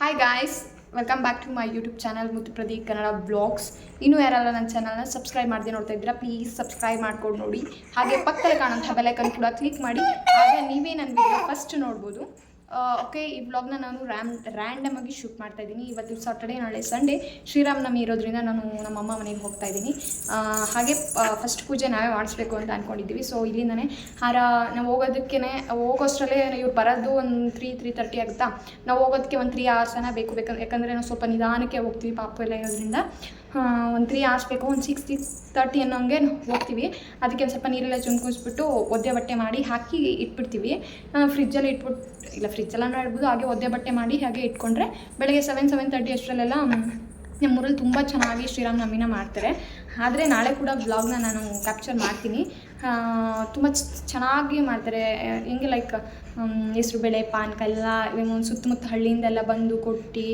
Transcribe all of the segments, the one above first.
Hi guys welcome back to my YouTube channel Muthu Pradeep Kannada blogs ಇನ್ನೂ ಯಾರೆಲ್ಲ ನನ್ನ ಚಾನಲ್ನ ಸಬ್ಸ್ಕ್ರೈಬ್ ಮಾಡದೆ ನೋಡ್ತಾ ಇದ್ದೀರಾ ಪ್ಲೀಸ್ ಸಬ್ಸ್ಕ್ರೈಬ್ ಮಾಡ್ಕೊಂಡು ನೋಡಿ. ಹಾಗೆ ಪಕ್ಕದಲ್ಲಿ ಕಾಣುವಂಥ ಬೆಲೈಕನ್ ಕೂಡ ಕ್ಲಿಕ್ ಮಾಡಿ. ಹಾಗೆ ನೀವೇ ನನ್ನ ವಿಡಿಯೋ ಫಸ್ಟ್ ನೋಡ್ಬೋದು. ಓಕೆ ಈ ಬ್ಲಾಗ್ನ ನಾನು ರ್ಯಾಮ್ ರ್ಯಾಂಡಮ್ ಆಗಿ ಶೂಟ್ ಮಾಡ್ತಾ ಇದ್ದೀನಿ. ಇವತ್ತು ಸಾಟರ್ಡೆ ನಾಳೆ ಸಂಡೇ ಶ್ರೀರಾಮನವಮಿ ಇರೋದ್ರಿಂದ ನಾನು ನಮ್ಮ ಅಮ್ಮ ಮನೆಗೆ ಹೋಗ್ತಾ ಇದ್ದೀನಿ. ಹಾಗೆ ಫಸ್ಟ್ ಪೂಜೆ ನಾವೇ ಮಾಡಿಸ್ಬೇಕು ಅಂತ ಅಂದ್ಕೊಂಡಿದ್ದೀವಿ ಸೊ ಇಲ್ಲಿಂದನೇ ಹಾರ, ನಾವು ಹೋಗೋದಕ್ಕೆ ಹೋಗೋಷ್ಟರಲ್ಲೇ ಇವ್ರು ಬರೋದು ಒಂದು ತ್ರೀ ತ್ರೀ ತರ್ಟಿ ಆಗುತ್ತಾ? ನಾವು ಹೋಗೋದಕ್ಕೆ ಒಂದು ತ್ರೀ ಅವರ್ಸನ ಬೇಕು. ಬೇಕಂದ್ರೆ ಯಾಕಂದರೆ ನಾವು ಸ್ವಲ್ಪ ನಿಧಾನಕ್ಕೆ ಹೋಗ್ತೀವಿ ಪಾಪು ಎಲ್ಲ ಇರೋದ್ರಿಂದ. ಒಂದು ತ್ರೀ ಅವರ್ಸ್ ಬೇಕು, ಒಂದು ಸಿಕ್ಸ್ ಸಿಕ್ಸ್ ತರ್ಟಿ ಅನ್ನೋಂಗೆ ಹೋಗ್ತೀವಿ. ಅದಕ್ಕೆ ಒಂದು ಸ್ವಲ್ಪ ನೀರೆಲ್ಲ ಚುಮ್ಕಿಸ್ಬಿಟ್ಟು ಒದ್ದೆ ಬಟ್ಟೆ ಮಾಡಿ ಹಾಕಿ ಇಟ್ಬಿಡ್ತೀವಿ. ಫ್ರಿಜ್ಜಲ್ಲಿ ಇಟ್ಬಿಟ್ಟು ಇಲ್ಲ ಫ್ರಿಜ್ಜೆಲ್ಲ ಹೇಳ್ಬೋದು ಹಾಗೆ ಒದ್ದೆ ಬಟ್ಟೆ ಮಾಡಿ ಹಾಗೆ ಇಟ್ಕೊಂಡ್ರೆ ಬೆಳಗ್ಗೆ ಸೆವೆನ್ ಸೆವೆನ್ ತರ್ಟಿ ಅಷ್ಟರಲ್ಲೆಲ್ಲ ನಮ್ಮೂರಲ್ಲಿ ತುಂಬ ಚೆನ್ನಾಗಿ ಶ್ರೀರಾಮನವಮಿನ ಮಾಡ್ತಾರೆ. ಆದರೆ ನಾಳೆ ಕೂಡ ಬ್ಲಾಗ್ನ ನಾನು ಕ್ಯಾಪ್ಚರ್ ಮಾಡ್ತೀನಿ. ತುಂಬ ಚೆನ್ನಾಗಿ ಮಾಡ್ತಾರೆ. ಹೆಂಗೆ ಲೈಕ್ ಹೆಸ್ರುಬೇಳೆ ಪಾನ್ಕ ಎಲ್ಲ ಒಂದು ಸುತ್ತಮುತ್ತ ಹಳ್ಳಿಯಿಂದೆಲ್ಲ ಬಂದು ಕೊಟ್ಟು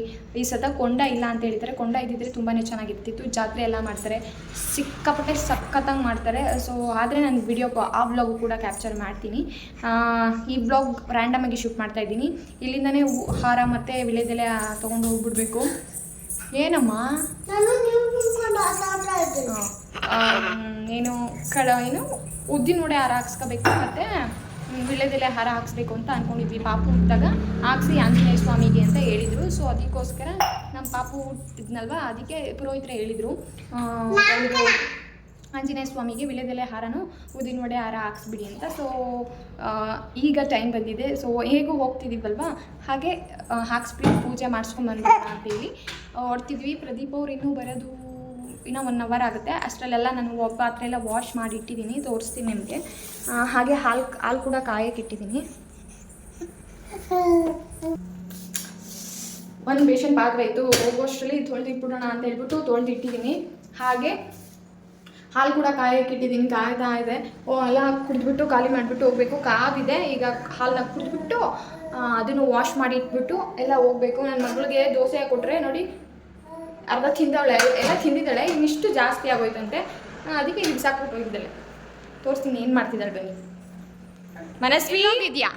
ಈ ಸತ ಕೊಂಡ ಇಲ್ಲ ಅಂತ ಹೇಳ್ತಾರೆ ಕೊಂಡ ಇದ್ದಿದ್ರೆ ತುಂಬಾ ಚೆನ್ನಾಗಿರ್ತಿತ್ತು. ಜಾತ್ರೆ ಎಲ್ಲ ಮಾಡ್ತಾರೆ. ಸಿಕ್ಕಾಪಟ್ಟೆ ಸಖತ್ತಾಗಿ ಮಾಡ್ತಾರೆ. ಸೊ ಆದರೆ ನಾನು ವಿಡಿಯೋ ಆ ಬ್ಲಾಗ್ ಕೂಡ ಕ್ಯಾಪ್ಚರ್ ಮಾಡ್ತೀನಿ. ಈ ವ್ಲಾಗ್ ರ್ಯಾಂಡಮಾಗಿ ಶೂಟ್ ಮಾಡ್ತಾ ಇದ್ದೀನಿ. ಇಲ್ಲಿಂದನೇ ಹಾರ ಮತ್ತು ವಿಳೆದೆಲೆ ತೊಗೊಂಡು ಹೋಗ್ಬಿಡ್ಬೇಕು. ಏನಮ್ಮ? ಏನು ಕಡ ಏನು ಉದ್ದಿನ ಉಡೆ ಹಾರ ಹಾಕ್ಸ್ಕೋಬೇಕು ಮತ್ತು ವಿಳೆದೆಲೆ ಹಾರ ಹಾಕ್ಸ್ಬೇಕು ಅಂತ ಅಂದ್ಕೊಂಡಿದ್ವಿ ಪಾಪು ಹುಟ್ಟಿದಾಗ. ಹಾಕ್ಸಿ ಆಂಜನೇಯ ಸ್ವಾಮಿಗೆ ಅಂತ ಹೇಳಿದರು. ಸೊ ಅದಕ್ಕೋಸ್ಕರ ನಮ್ಮ ಪಾಪು ಹುಟ್ಟಿದ್ನಲ್ವಾ? ಅದಕ್ಕೆ ಪುರೋಹಿತರು ಹೇಳಿದರು. ಒಂದು ಆಂಜನೇಯ ಸ್ವಾಮಿಗೆ ವಿಳೆದೆಲೆ ಹಾರನು ಊದಿನ ವಡೆ ಹಾರ ಹಾಕ್ಸ್ಬಿಡಿ ಅಂತ. ಸೊ ಈಗ ಟೈಮ್ ಬಂದಿದೆ. ಸೊ ಹೇಗೂ ಹೋಗ್ತಿದ್ದೀವಲ್ವಾ ಹಾಗೆ ಹಾಕ್ಸ್ಬಿಟ್ಟು ಪೂಜೆ ಮಾಡಿಸ್ಕೊಂಬಂದ ಅಂತೇಳಿ ಹೊಡ್ತಿದ್ವಿ ಪ್ರದೀಪ್ ಅವ್ರು ಇನ್ನೂ ಬರೋದು ಇನ್ನೂ ಒನ್ ಅವರ್ ಆಗುತ್ತೆ. ಅಷ್ಟರಲ್ಲೆಲ್ಲ ನಾನು ಒಬ್ಬ ಹತ್ರ ಎಲ್ಲ ವಾಶ್ ಮಾಡಿ ಇಟ್ಟಿದ್ದೀನಿ ತೋರಿಸ್ತೀನಿ ನಿಮಗೆ. ಹಾಗೆ ಹಾಲು ಹಾಲು ಕೂಡ ಕಾಯಕ್ಕೆ ಇಟ್ಟಿದ್ದೀನಿ. ಒಂದು ಬೇಷನ್ ಪಾತ್ರೆ ಹೋಗೋಷ್ಟರಲ್ಲಿ ತೊಳೆದಿಟ್ಬಿಡೋಣ ಅಂತ ಹೇಳ್ಬಿಟ್ಟು ತೊಳೆದಿಟ್ಟಿದ್ದೀನಿ. ಹಾಗೆ ಹಾಲು ಕೂಡ ಕಾಯಕ್ಕೆ ಇಟ್ಟಿದ್ದೀನಿ, ಕಾಯ್ತಾ ಇದೆ. ಓ, ಎಲ್ಲ ಕುಡಿದ್ಬಿಟ್ಟು, ಖಾಲಿ ಮಾಡಿಬಿಟ್ಟು ಹೋಗ್ಬೇಕು. ಕಾದಿದೆ, ಈಗ ಹಾಲನ್ನ ಕುಡಿದ್ಬಿಟ್ಟು ಅದನ್ನು ವಾಶ್ ಮಾಡಿ ಇಟ್ಬಿಟ್ಟು ಎಲ್ಲ ಹೋಗ್ಬೇಕು. ನನ್ನ ಮಗಳಿಗೆ ದೋಸೆ ಕೊಟ್ಟರೆ ನೋಡಿ, ಅರ್ಧ ತಿಂದವಳೆ, ಎಲ್ಲ ತಿಂದಿದ್ದಾಳೆ, ಇನ್ನಿಷ್ಟು ಜಾಸ್ತಿ ಆಗೋಯ್ತಂತೆ. ಅದಕ್ಕೆ ಬಿಸಾಕ್ಬಿಟ್ಟು ಹೋಗಿದ್ದಾಳೆ. ತೋರಿಸ್ತೀನಿ, ಏನು ಮಾಡ್ತಿದ್ದಾಳೆ ಬನ್ನಿ. ಮನಸ್ವಿ ಇದೆಯಾ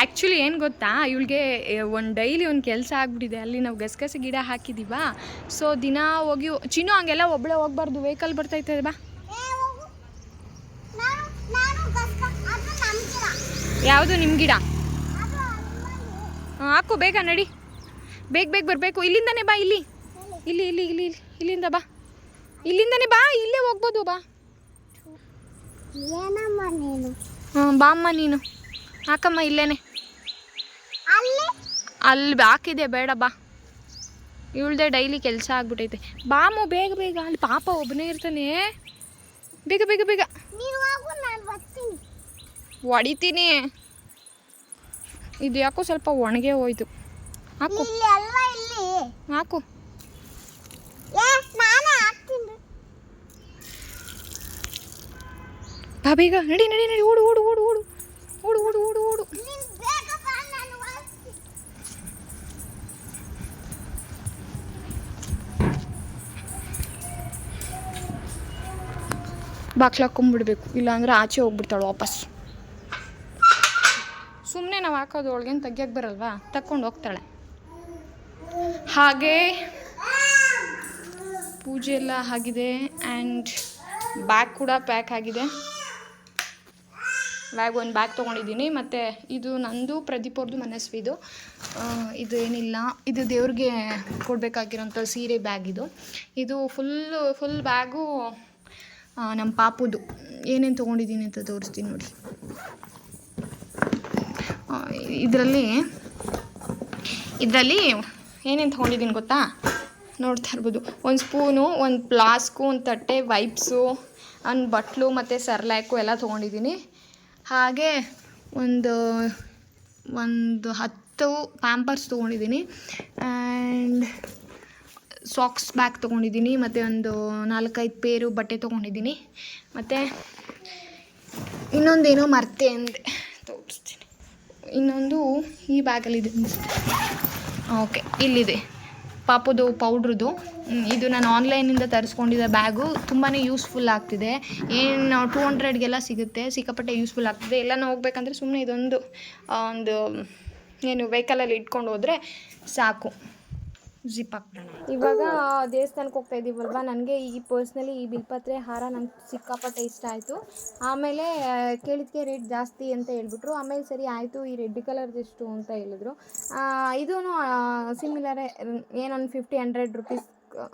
ಆ್ಯಕ್ಚುಲಿ ಏನು ಗೊತ್ತಾ? ಇವಳಿಗೆ ಒಂದು ಡೈಲಿ ಒಂದು ಕೆಲಸ ಆಗ್ಬಿಟ್ಟಿದೆ. ಅಲ್ಲಿ ನಾವು ಗಸಗಸೆ ಗಿಡ ಹಾಕಿದ್ದೀವಾ ಸೊ ದಿನ ಹೋಗಿ ಚಿನ್ನು ಹಂಗೆಲ್ಲ ಒಬ್ಬಳೆ ಹೋಗ್ಬಾರ್ದು. ವೆಹಿಕಲ್ ಬರ್ತೈತೆ ಬಾ. ಯಾವುದು? ನಿಮ್ಮ ಗಿಡ? ಹಾಕು ಬೇಗ ನಡಿ. ಬೇಗ ಬೇಗ ಬರಬೇಕು. ಇಲ್ಲಿಂದನೇ ಬಾ ಇಲ್ಲಿ. ಇಲ್ಲಿ ಇಲ್ಲಿ ಇಲ್ಲಿ ಇಲ್ಲಿ. ಇಲ್ಲಿಂದ ಬಾ. ಇಲ್ಲಿಂದನೇ ಬಾ ಇಲ್ಲೇ ಹೋಗ್ಬೋದು ಬಾ. ಹಾಂ ಬಾಮ್ಮ ನೀನು. ಹಾಕಮ್ಮ ಇಲ್ಲೇನೆ. ಅಲ್ಲಿ ಅಲ್ಲಿ ಹಾಕಿದೆ ಬೇಡ ಬಾ. ಇವಳ್ದೆ ಡೈಲಿ ಕೆಲಸ ಆಗ್ಬಿಟ್ಟೈತೆ ಬಾಮು ಬೇಗ ಬೇಗ ಅಲ್ಲಿ ಪಾಪ ಒಬ್ಬನೇ ಇರ್ತಾನೆ. ಬೇಗ ಬೇಗ ಬೇಗ. ಹೊಡಿತೀನಿ. ಇದು ಯಾಕೋ ಸ್ವಲ್ಪ ಒಣಗೆ ಹೋಯ್ತು. ಹಾಕು. ಹಾಕು. ಬಾ ಬೇಗ. ನಡಿ ನಡಿ ನಡಿ ಓಡು ಓಡು ಓಡು ಓಡು. ಓಡು ಓಡು ಓಡು ಓಡು. ಬಾಕ್ಲು ಹಾಕೊಂಡ್ಬಿಡ್ಬೇಕು ಇಲ್ಲಾಂದ್ರೆ ಆಚೆ ಹೋಗ್ಬಿಡ್ತಾಳೆ ವಾಪಸ್. ಸುಮ್ಮನೆ ನಾವು ಹಾಕೋದು ಒಳಗೇನು ತೆಗಿಯಕ್ಕೆ ಬರಲ್ವಾ? ತಕ್ಕೊಂಡು ಹೋಗ್ತಾಳೆ. ಹಾಗೆ ಪೂಜೆ ಎಲ್ಲ ಆಗಿದೆ ಆ್ಯಂಡ್ ಬ್ಯಾಗ್ ಕೂಡ ಪ್ಯಾಕ್ ಆಗಿದೆ. ಬ್ಯಾಗ್ ಒಂದು ಬ್ಯಾಗ್ ತೊಗೊಂಡಿದ್ದೀನಿ, ಮತ್ತು ಇದು ನಂದು, ಪ್ರದೀಪ್ ಅವ್ರದ್ದು ಮನಸ್ವಿದು ಇದು. ಏನಿಲ್ಲ. ಇದು ದೇವ್ರಿಗೆ ಕೊಡಬೇಕಾಗಿರೋಂಥ ಸೀರೆ ಬ್ಯಾಗ್ ಇದು. ಇದು ಫುಲ್ ಫುಲ್ ಬ್ಯಾಗು ನಮ್ಮ ಪಾಪುದು. ಏನೇನು ತೊಗೊಂಡಿದ್ದೀನಿ ಅಂತ ತೋರಿಸ್ತೀನಿ ನೋಡಿ. ಇದರಲ್ಲಿ ಇದರಲ್ಲಿ ಏನೇನು ತೊಗೊಂಡಿದ್ದೀನಿ ಗೊತ್ತಾ? ನೋಡ್ತಾ ಇರ್ಬೋದು. ಒಂದು ಸ್ಪೂನು, ಒಂದು ಪ್ಲಾಸ್ಕು ಒಂದು ತಟ್ಟೆ, ವೈಪ್ಸು, ಒಂದು ಬಟ್ಲು ಮತ್ತು ಸರ್ಲ್ಯಾಕು ಎಲ್ಲ ತೊಗೊಂಡಿದ್ದೀನಿ. ಹಾಗೆ ಒಂದು ಒಂದು ಹತ್ತು ಪ್ಯಾಂಪರ್ಸ್ ತೊಗೊಂಡಿದ್ದೀನಿ. ಆ್ಯಂಡ್ ಸಾಕ್ಸ್ ಬ್ಯಾಗ್ ತೊಗೊಂಡಿದ್ದೀನಿ, ಮತ್ತು ಒಂದು ನಾಲ್ಕೈದು ಪೇರು ಬಟ್ಟೆ ತೊಗೊಂಡಿದ್ದೀನಿ. ಮತ್ತು ಇನ್ನೊಂದೇನೋ ಮರ್ತೆ ಅಂದೆ. ತೋರಿಸ್ತೀನಿ. ಇನ್ನೊಂದು ಈ ಬ್ಯಾಗಲ್ಲಿದೆ ಓಕೆ ಇಲ್ಲಿದೆ. ಪಾಪದು ಪೌಡ್ರದು. ಇದು ನಾನು ಆನ್ಲೈನಿಂದ ತರಿಸ್ಕೊಂಡಿದ್ದ ಬ್ಯಾಗು ತುಂಬಾ ಯೂಸ್ಫುಲ್ ಆಗ್ತಿದೆ. ಏನು ಟೂ ಹಂಡ್ರೆಡ್ಗೆಲ್ಲ ಸಿಗುತ್ತೆ, ಸಿಕ್ಕಾಪಟ್ಟೆ ಯೂಸ್ಫುಲ್ ಆಗ್ತಿದೆ. ಎಲ್ಲನೂ ಹೋಗ್ಬೇಕಂದ್ರೆ ಸುಮ್ಮನೆ ಇದೊಂದು ಒಂದು, ಏನು ವೆಹಿಕಲಲ್ಲಿ ಇಟ್ಕೊಂಡು ಹೋದರೆ ಸಾಕು. ಜಿಪ್ ಹಾಕ್ಬಿಡೋಣ. ಇವಾಗ ದೇವಸ್ಥಾನಕ್ಕೆ ಹೋಗ್ತಾ ಇದ್ದೀವಲ್ವಾ ನನಗೆ ಈ ಪರ್ಸ್ನಲಿ ಈ ಬಿಲ್ಪತ್ರೆ ಹಾರ ನಂಗೆ ಸಿಕ್ಕಾಪಟ್ಟೆ ಇಷ್ಟ ಆಯಿತು. ಆಮೇಲೆ ಕೇಳಿದ್ಕೆ ರೇಟ್ ಜಾಸ್ತಿ ಅಂತ ಹೇಳ್ಬಿಟ್ರು. ಆಮೇಲೆ ಸರಿ ಆಯಿತು ಈ ರೆಡ್ ಕಲರ್ದು ಎಷ್ಟು ಅಂತ ಹೇಳಿದ್ರು. ಇದೂ ಸಿಮಿಲರೇ ಏನೊಂದು ಫಿಫ್ಟಿ ಹಂಡ್ರೆಡ್ ರುಪೀಸ್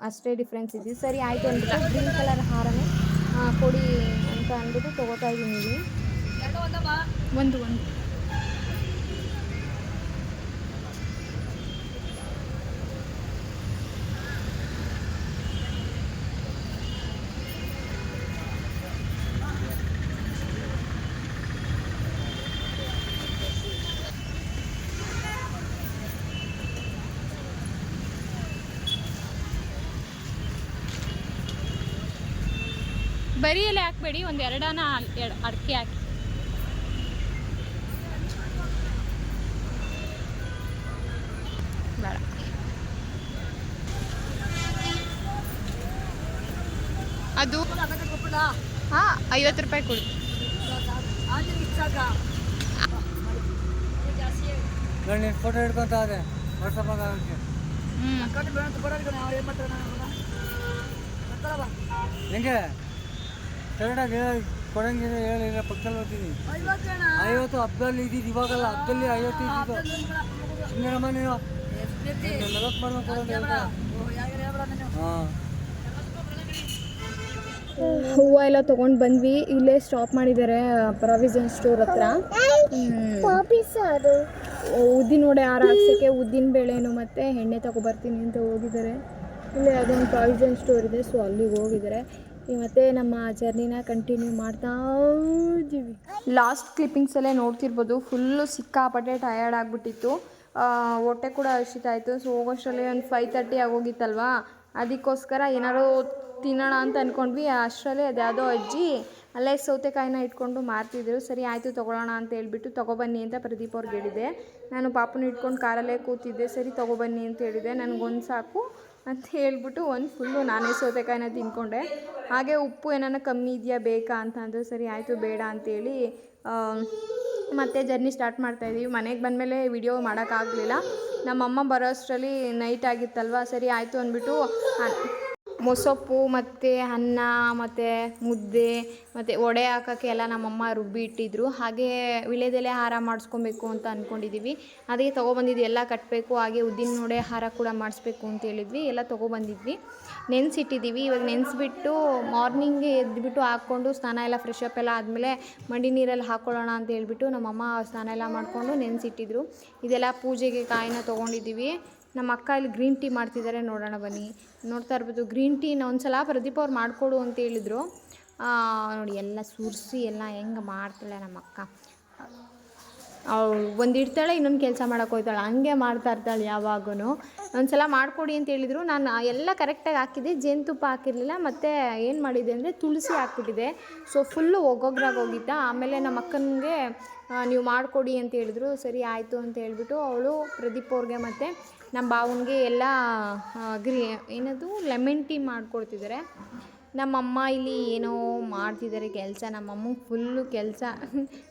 ಅಷ್ಟೇ ಡಿಫ್ರೆನ್ಸ್ ಇದೆ. ಸರಿ ಆಯಿತು ಅಂದ್ಬಿಟ್ಟು ಗ್ರೀನ್ ಕಲರ್ ಹಾರನೇ ಕೊಡಿ ಅಂತ ಅಂದ್ಬಿಟ್ಟು ತೊಗೋತಾ ಇದ್ದೀನಿ ಒಂದು ಒಂದು. ಬರೀ ಎಲೆ ಹಾಕ್ಬೇಡಿ ಒಂದು ಎರಡನ ಎರಡು ಅಡಿಕೆ ಹಾಕಿ. ಬೇಡ. ಅದು ಹಾಂ ಐವತ್ತು ರೂಪಾಯಿ ಕೊಡಿ. ಫೋಟೋ ಹಿಡ್ಕೊಂತ ಅದೇ ವಾಟ್ಸಪ್ ಹೆಂಗೆ? ಕರೆಕ್ಟಾಗಿ ಕೊಡಂಗಿದ್ರೆ ಹೇಳಿಲ್ಲ ಪಕ್ಕದಲ್ಲಿ ಓದ್ತೀನಿ. ಐವತ್ತು ಹಬ್ಬದಲ್ಲಿ ಇದ್ದಿದ್ದು ಇವಾಗಲ್ಲ ಹಬ್ಬದಲ್ಲಿ ಐವತ್ತು ಇದ್ದಿದ್ದು ಸುಮ್ಮನೆ ನೀವು ನಲವತ್ತು ಮಾಡ್ಬೇಕು ಹಾಂ. ಹೂವು ಎಲ್ಲ ತೊಗೊಂಡು ಬಂದ್ವಿ, ಇಲ್ಲೇ ಸ್ಟಾಪ್ ಮಾಡಿದ್ದಾರೆ ಪ್ರಾವಿಷನ್ ಸ್ಟೋರ್ ಹತ್ರ. ಉದ್ದಿನ ವಡೆ ಹಾರ ಹಾಕ್ಸೋಕ್ಕೆ? ಉದ್ದಿನ ಬೇಳೆನು ಮತ್ತು ಎಣ್ಣೆ ತಗೊಬರ್ತೀನಿ ಅಂತ ಹೋಗಿದ್ದಾರೆ. ಇಲ್ಲೇ ಅದೊಂದು ಪ್ರಾವಿಷನ್ ಸ್ಟೋರ್ ಇದೆ ಸೊ ಅಲ್ಲಿಗೆ ಹೋಗಿದ್ದಾರೆ. ಮತ್ತೆ ನಮ್ಮ ಜರ್ನಿನ ಕಂಟಿನ್ಯೂ ಮಾಡ್ತಾ ಇದ್ದೀವಿ. ಲಾಸ್ಟ್ ಕ್ಲಿಪ್ಪಿಂಗ್ಸಲ್ಲೇ ನೋಡ್ತಿರ್ಬೋದು ಫುಲ್ಲು ಸಿಕ್ಕಾಪಟ್ಟೆ ಟಯರ್ಡ್ ಆಗಿಬಿಟ್ಟಿತ್ತು. ಹೊಟ್ಟೆ ಕೂಡ ಹಸಿತಾಯಿತು ಸೊ ಹೋಗೋಷ್ಟರಲ್ಲಿ ಒಂದು ಫೈವ್ ತರ್ಟಿ ಆಗೋಗಿತ್ತಲ್ವಾ? ಅದಕ್ಕೋಸ್ಕರ ಏನಾದ್ರು ತಿನ್ನೋಣ ಅಂತ ಅಂದ್ಕೊಂಡ್ವಿ ಅಷ್ಟರಲ್ಲಿ ಅದ್ಯಾವುದೋ ಅಜ್ಜಿ ಅಲ್ಲೇ ಸೌತೆಕಾಯಿನ ಇಟ್ಕೊಂಡು ಮಾರ್ತಿದ್ರು. ಸರಿ, ಆಯಿತು ತೊಗೊಳೋಣ ಅಂತ ಹೇಳ್ಬಿಟ್ಟು ತೊಗೊಬನ್ನಿ ಅಂತ ಪ್ರದೀಪ್ ಅವ್ರಿಗೆ ಹೇಳಿದೆ. ನಾನು ಪಾಪನ ಇಟ್ಕೊಂಡು ಕಾರಲ್ಲೇ ಕೂತಿದ್ದೆ. ಸರಿ ತೊಗೊಬನ್ನಿ ಅಂತ ಹೇಳಿದೆ. ನನಗೊಂದು ಸಾಕು. ಅಂತ ಹೇಳ್ಬಿಟ್ಟು ಒಂದು ಫುಲ್ಲು ನಾನೇ ಸೌತೆಕಾಯಿನ ತಿನ್ಕೊಂಡೆ. ಹಾಗೆ ಉಪ್ಪು ಏನಾನ ಕಮ್ಮಿ ಇದೆಯಾ ಬೇಕಾ ಅಂತ ಅಂದರೆ, ಸರಿ ಆಯಿತು, ಬೇಡ ಅಂತೇಳಿ ಮತ್ತೆ ಜರ್ನಿ ಸ್ಟಾರ್ಟ್ ಮಾಡ್ತಾ ಇದೀವಿ. ಮನೆಗೆ ಬಂದಮೇಲೆ ವಿಡಿಯೋ ಮಾಡೋಕ್ಕಾಗಲಿಲ್ಲ ನಮ್ಮಮ್ಮ ಬರೋ ಅಷ್ಟರಲ್ಲಿ ನೈಟ್ ಆಗಿತ್ತಲ್ವ, ಸರಿ ಆಯಿತು ಅಂದ್ಬಿಟ್ಟು ಮೊಸಪ್ಪು, ಮತ್ತು ಅನ್ನ, ಮತ್ತು ಮುದ್ದೆ, ಮತ್ತು ವಡೆ ಹಾಕೋಕ್ಕೆ ಎಲ್ಲ ನಮ್ಮಮ್ಮ ರುಬ್ಬಿ ಇಟ್ಟಿದ್ರು. ಹಾಗೆ ವಿಳೆದೆಲೆ ಹಾರ ಮಾಡಿಸ್ಕೊಬೇಕು ಅಂತ ಅಂದ್ಕೊಂಡಿದ್ದೀವಿ ಅದಕ್ಕೆ ತೊಗೊಬಂದಿದ್ವಿ ಎಲ್ಲ ಕಟ್ಟಬೇಕು ಹಾಗೆ ಉದ್ದಿನ ವಡೆ ಹಾರ ಕೂಡ ಮಾಡಿಸ್ಬೇಕು ಅಂತ ಹೇಳಿದ್ವಿ. ಎಲ್ಲ ತೊಗೊಬಂದಿದ್ವಿ. ನೆನೆಸಿಟ್ಟಿದ್ದೀವಿ. ಇವಾಗ ನೆನೆಸ್ಬಿಟ್ಟು ಮಾರ್ನಿಂಗ್ ಎದ್ದುಬಿಟ್ಟು ಹಾಕ್ಕೊಂಡು ಸ್ನಾನ ಎಲ್ಲ ಫ್ರೆಶ್ ಅಪ್ ಎಲ್ಲ ಆದಮೇಲೆ ಮಂಡಿ ನೀರಲ್ಲಿ ಹಾಕ್ಕೊಳ್ಳೋಣ ಅಂತ ಹೇಳ್ಬಿಟ್ಟು ನಮ್ಮಮ್ಮ ಸ್ನಾನ ಎಲ್ಲ ಮಾಡಿಕೊಂಡು ನೆನೆಸಿಟ್ಟಿದ್ರು. ಇದೆಲ್ಲ ಪೂಜೆಗೆ ಕಾಯಿನ ತೊಗೊಂಡಿದ್ದೀವಿ. ನಮ್ಮ ಅಕ್ಕ ಇಲ್ಲಿ ಗ್ರೀನ್ ಟೀ ಮಾಡ್ತಿದ್ದಾರೆ, ನೋಡೋಣ ಬನ್ನಿ. ನೋಡ್ತಾ ಇರ್ಬೋದು, ಗ್ರೀನ್ ಟೀನ ಒಂದು ಸಲ ಪ್ರದೀಪ್ ಅವ್ರು ಮಾಡಿಕೊಡು ಅಂತ ಹೇಳಿದರು. ನೋಡಿ, ಎಲ್ಲ ಸುರಿಸಿ, ಎಲ್ಲ ಹೆಂಗೆ ಮಾಡ್ತಾಳೆ ನಮ್ಮ ಅಕ್ಕ. ಅವಳು ಒಂದು ಇಡ್ತಾಳೆ, ಇನ್ನೊಂದು ಕೆಲಸ ಮಾಡೋಕೆ ಹೋಗ್ತಾಳೆ. ಹಂಗೆ ಮಾಡ್ತಾ ಇರ್ತಾಳೆ ಯಾವಾಗೂ ಒಂದ್ಸಲ ಮಾಡಿಕೊಡಿ ಅಂತ ಹೇಳಿದರು. ನಾನು ಎಲ್ಲ ಕರೆಕ್ಟಾಗಿ ಹಾಕಿದ್ದೆ. ಜೇನುತುಪ್ಪ ಹಾಕಿರಲಿಲ್ಲ, ಮತ್ತು ಏನು ಮಾಡಿದೆ ಅಂದರೆ ತುಳಸಿ ಹಾಕ್ಬಿಟ್ಟಿದೆ ಸೊ ಫುಲ್ಲು ಒಗ್ಗೊಗ್ರಾಗಿ ಹೋಗಿದ್ದ. ಆಮೇಲೆ ನಮ್ಮ ಅಕ್ಕನಿಗೆ ನೀವು ಮಾಡಿಕೊಡಿ ಅಂತ ಹೇಳಿದ್ರು. ಸರಿ, ಆಯಿತು ಅಂತ ಹೇಳಿಬಿಟ್ಟು ಅವಳು ಪ್ರದೀಪ್ ಅವ್ರಿಗೆ ಮತ್ತು ನಮ್ಮ ಬಾವನಿಗೆ ಎಲ್ಲ ಗ್ರಿ, ಏನದು ಲೆಮನ್ ಟೀ ಮಾಡಿಕೊಡ್ತಿದ್ದಾರೆ ನಮ್ಮಮ್ಮ ಇಲ್ಲಿ ಏನೋ ಮಾಡ್ತಿದ್ದಾರೆ ಕೆಲಸ ನಮ್ಮಮ್ಮಂಗೆ ಫುಲ್ಲು ಕೆಲಸ.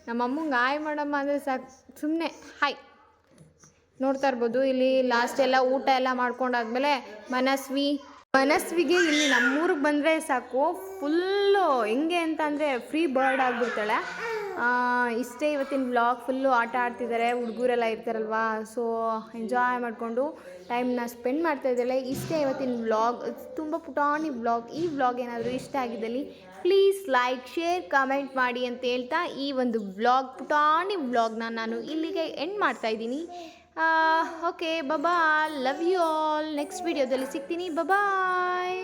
ನಮ್ಮಮ್ಮಂಗೆ, ಹಾಯ್ ಮಾಡಮ್ಮ ಅಂದರೆ ಸಾಕು ಸುಮ್ಮನೆ ಹಾಯ್ ನೋಡ್ತಾ ಇರ್ಬೋದು, ಇಲ್ಲಿ ಲಾಸ್ಟ್ ಎಲ್ಲ ಊಟ ಎಲ್ಲ ಮಾಡ್ಕೊಂಡಾದ್ಮೇಲೆ ಮನಸ್ವಿ. ಮನಸ್ವಿಗೆ ಇಲ್ಲಿ ನಮ್ಮೂರಿಗೆ ಬಂದರೆ ಸಾಕು ಫುಲ್ಲು ಹೆಂಗೆ ಅಂತ ಫ್ರೀ ಬರ್ಡ್ ಆಗಿಬಿಡ್ತಾಳೆ. ಇಷ್ಟೇ ಇವತ್ತಿನ ಬ್ಲಾಗ್ ಫುಲ್ಲು ಆಟ ಆಡ್ತಿದ್ದಾರೆ ಹುಡುಗರೆಲ್ಲ ಇರ್ತಾರಲ್ವಾ? ಸೊ ಎಂಜಾಯ್ ಮಾಡಿಕೊಂಡು ಟೈಮ್ನ ಸ್ಪೆಂಡ್ ಮಾಡ್ತಾ ಇಷ್ಟೇ ಇವತ್ತಿನ ಬ್ಲಾಗ್ ತುಂಬ ಪುಟಾಣಿ ಬ್ಲಾಗ್ ಈ ಬ್ಲಾಗ್ ಏನಾದರೂ ಇಷ್ಟ ಆಗಿದ್ದಲ್ಲಿ ಪ್ಲೀಸ್ ಲೈಕ್ ಶೇರ್ ಕಮೆಂಟ್ ಮಾಡಿ ಅಂತ ಹೇಳ್ತಾ ಈ ಒಂದು ಬ್ಲಾಗ್ ಪುಟಾಣಿ ಬ್ಲಾಗ್ನ ನಾನು ಇಲ್ಲಿಗೆ ಎಂಡ್ ಮಾಡ್ತಾ ಇದ್ದೀನಿ. ಓಕೆ ಬಬಾ ಲವ್ ಯು ಆಲ್ ನೆಕ್ಸ್ಟ್ ವಿಡಿಯೋದಲ್ಲಿ ಸಿಗ್ತೀನಿ. Bye bye